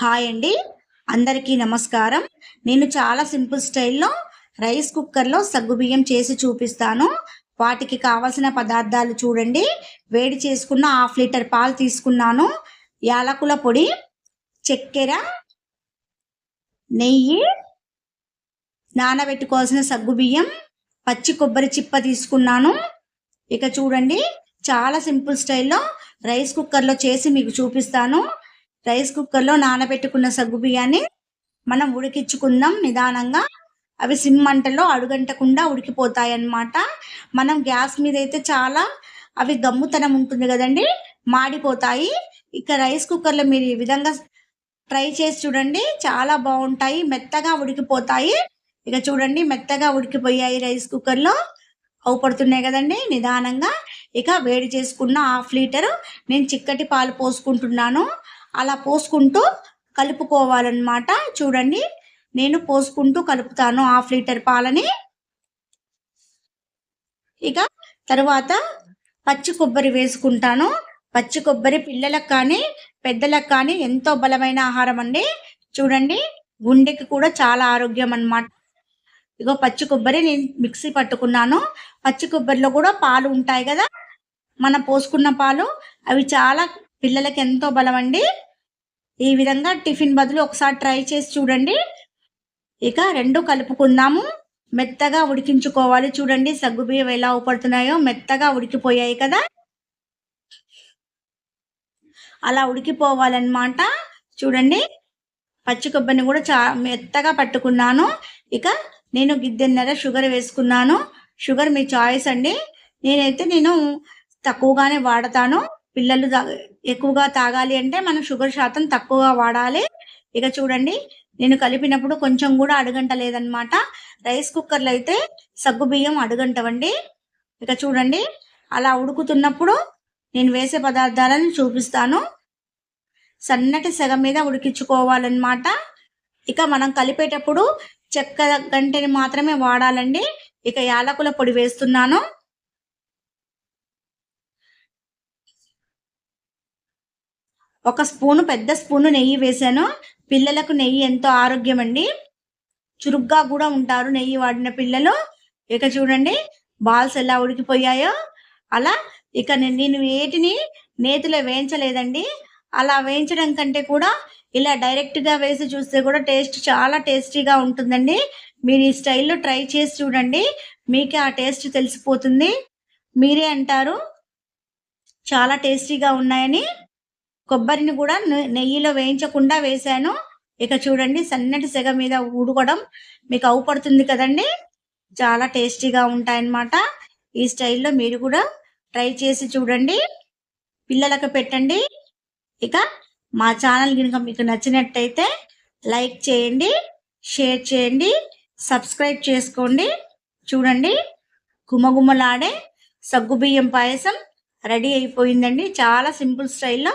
Hi అండి. అందరికీ నమస్కారం. నేను చాలా సింపుల్ స్టైల్లో రైస్ కుక్కర్లో సగ్గుబియ్యం చేసి చూపిస్తాను. వాటికి కావలసిన పదార్థాలు చూడండి. వేడి చేసుకున్న హాఫ్ లీటర్ పాలు తీసుకున్నాను. యాలకుల పొడి చక్కెర నెయ్యి నానబెట్టుకోవాల్సిన సగ్గుబియ్యం పచ్చి కొబ్బరి చిప్ప తీసుకున్నాను. ఇక చూడండి చాలా సింపుల్ స్టైల్లో రైస్ కుక్కర్లో చేసి మీకు చూపిస్తాను. రైస్ కుక్కర్లో నానబెట్టుకున్న సగ్గు బియ్యాన్ని మనం ఉడికించుకుందాం నిదానంగా. అవి సిమ్ మంటలో అడుగంటకుండా ఉడికిపోతాయి అన్నమాట మనం గ్యాస్ మీద అయితే చాలా అవి గమ్ముతనం ఉంటుంది కదండి మాడిపోతాయి. ఇక రైస్ కుక్కర్లో మీరు ఈ విధంగా ట్రై చేసి చూడండి చాలా బాగుంటాయి మెత్తగా ఉడికిపోతాయి. ఇక చూడండి మెత్తగా ఉడికిపోయాయి రైస్ కుక్కర్లో. అవుపడుతున్నాయి కదండి నిదానంగా. ఇక వేడి చేసుకున్న హాఫ్ లీటరు నేను చిక్కటి పాలు పోసుకుంటున్నాను. అలా పోసుకుంటూ కలుపుకోవాలన్నమాట. చూడండి నేను పోసుకుంటూ కలుపుతాను హాఫ్ లీటర్ పాలని. ఇక తర్వాత పచ్చి కొబ్బరి వేసుకుంటాను. పచ్చి కొబ్బరి పిల్లలకు కానీ పెద్దలకు కానీ ఎంతో బలమైన ఆహారం అండి. చూడండి గుండెకి కూడా చాలా ఆరోగ్యం అన్నమాట. ఇగో పచ్చి కొబ్బరి నేను మిక్సీ పట్టుకున్నాను. పచ్చి కొబ్బరిలో కూడా పాలు ఉంటాయి కదా. మనం పోసుకున్న పాలు అవి చాలా పిల్లలకి ఎంతో బలం అండి. ఈ విధంగా టిఫిన్ బదులు ఒకసారి ట్రై చేసి చూడండి. ఇక రెండు కలుపుకుందాము. మెత్తగా ఉడికించుకోవాలి. చూడండి సగ్గుబియ్యం ఎలా ఊపడుతున్నాయో మెత్తగా ఉడికిపోయాయి కదా. అలా ఉడికిపోవాలన్నమాట. చూడండి పచ్చి కొబ్బరిని కూడా చా మెత్తగా పట్టుకున్నాను. ఇక నేను గిద్దెన్నర షుగర్ వేసుకున్నాను. షుగర్ మీ చాయిస్ అండి. నేనైతే నేను తక్కువగానే వాడతాను. పిల్లలు ఎక్కువగా తాగాలి అంటే మనం షుగర్ శాతం తక్కువగా వాడాలి. ఇక చూడండి నేను కలిపినప్పుడు కొంచెం కూడా అడుగంట లేదనమాట రైస్ కుక్కర్లో అయితే సగ్గు బియ్యం అడుగంటవండి. ఇక చూడండి అలా ఉడుకుతున్నప్పుడు నేను వేసే పదార్థాలను చూపిస్తాను. సన్నటి సెగ మీద ఉడికించుకోవాలన్నమాట. ఇక మనం కలిపేటప్పుడు చెక్క గంటని మాత్రమే వాడాలండి. ఇక యాలకుల పొడి వేస్తున్నాను. ఒక స్పూను పెద్ద స్పూను నెయ్యి వేసాను పిల్లలకు నెయ్యి ఎంతో ఆరోగ్యం అండి. చురుగ్గా కూడా ఉంటారు నెయ్యి వాడిన పిల్లలు. ఇక చూడండి బాల్స్ ఎలా ఉడికిపోయాయో. అలా ఇక నేను వేటిని నేతిలో వేయించలేదండి. అలా వేయించడం కంటే కూడా ఇలా డైరెక్ట్గా వేసి చూస్తే కూడా టేస్ట్ చాలా టేస్టీగా ఉంటుందండి. మీరు ఈ స్టైల్లో ట్రై చేసి చూడండి. మీకే ఆ టేస్ట్ తెలిసిపోతుంది. మీరే అంటారు. చాలా టేస్టీగా ఉన్నాయని. కొబ్బరిని కూడా నెయ్యిలో వేయించకుండా వేసాను ఇక చూడండి సన్నటి సెగ మీద ఊడుకోవడం మీకు అవుపడుతుంది కదండి. చాలా టేస్టీగా ఉంటాయన్నమాట. ఈ స్టైల్లో మీరు కూడా ట్రై చేసి చూడండి. పిల్లలకు పెట్టండి. ఇక మా ఛానల్ కనుక మీకు నచ్చినట్టయితే లైక్ చేయండి షేర్ చేయండి సబ్స్క్రైబ్ చేసుకోండి. చూడండి గుమగుమలాడే సగ్గుబియ్యం పాయసం రెడీ అయిపోయిందండి. చాలా సింపుల్ స్టైల్లో